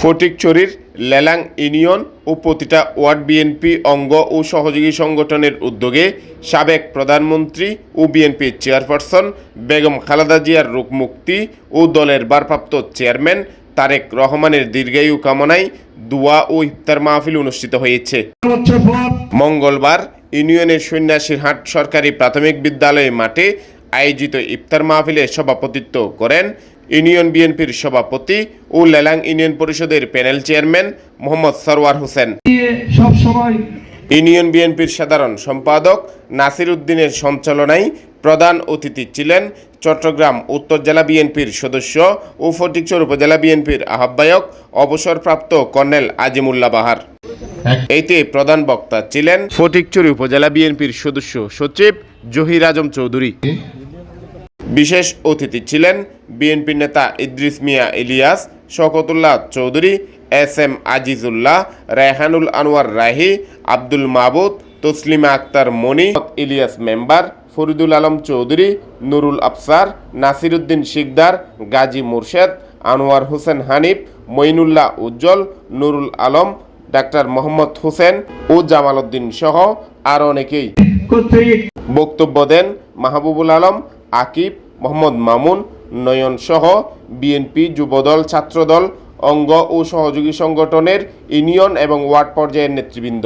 ফটিকছড়ির Lelang union ও প্রতিটা word BNP অঙ্গ ও সহযোগী সংগঠনের উদ্যোগে সাবেক প্রধানমন্ত্রী ও বিএনপির চেয়ারপারসন বেগম খালেদা জিয়ার রোগমুক্তি ও দলের ভারপ্রাপ্ত চেয়ারম্যান তারেক রহমানের দীর্ঘায়ু কামনায় দোয়া ও ইফতার মাহফিল অনুষ্ঠিত হয়েছে। মঙ্গলবার ইউনিয়নের সন্ন্যাসীর হাট সরকারি প্রাথমিক বিদ্যালয় মাঠে আয়োজিত ইফতার মাহফিলে সভাপতিত্ব করেন ইউনিয়ন বিএনপির সভাপতি ও লেলাং ইউনিয়ন পরিষদের panel chairman Mohammad Sarwar Hossain. Union বিএনপির সাধারণ সম্পাদক নাসির উদ্দিনের সঞ্চালনায় প্রধান অতিথি ছিলেন চট্টগ্রাম উত্তর জেলা বিএনপির সদস্য ও ফটিকচর উপজেলা বিএনপির আহ্বায়ক অবসরপ্রাপ্ত কর্নেল আজিমুল্লাহ বাহার। এতে প্রধান বক্তা ছিলেন ফটিকচুরি উপজেলা বিএনপির সদস্য সচিব জহির আজম চৌধুরী। বিশেষ অতিথি ছিলেন বিএনপি নেতা Idris Mia Ilias Shaktullah Chowdhury S M Azizullah Rehanul Anwar Rahi Abdul Mahbud Taslima Akter Moni Ilias member Faridul Alam Chowdhury Nurul Afsar Nasiruddin Sikdar Gazi Murshed Anwar Hossain Hanif Moinullah Ujjal Nurul Alam doctor Mohammad Hossain ও জামাল উদ্দিন সহ আর অনেকেই। বক্তব্য দেন মাহবুবুল আলম আকিব, মোহাম্মদ মামুন, নয়ন সহ BNP Jubodal, ছাত্রদল, অঙ্গ ও সহযোগী সংগঠনের union এবং ওয়ার্ড পর্যায়ের নেতৃবৃন্দ।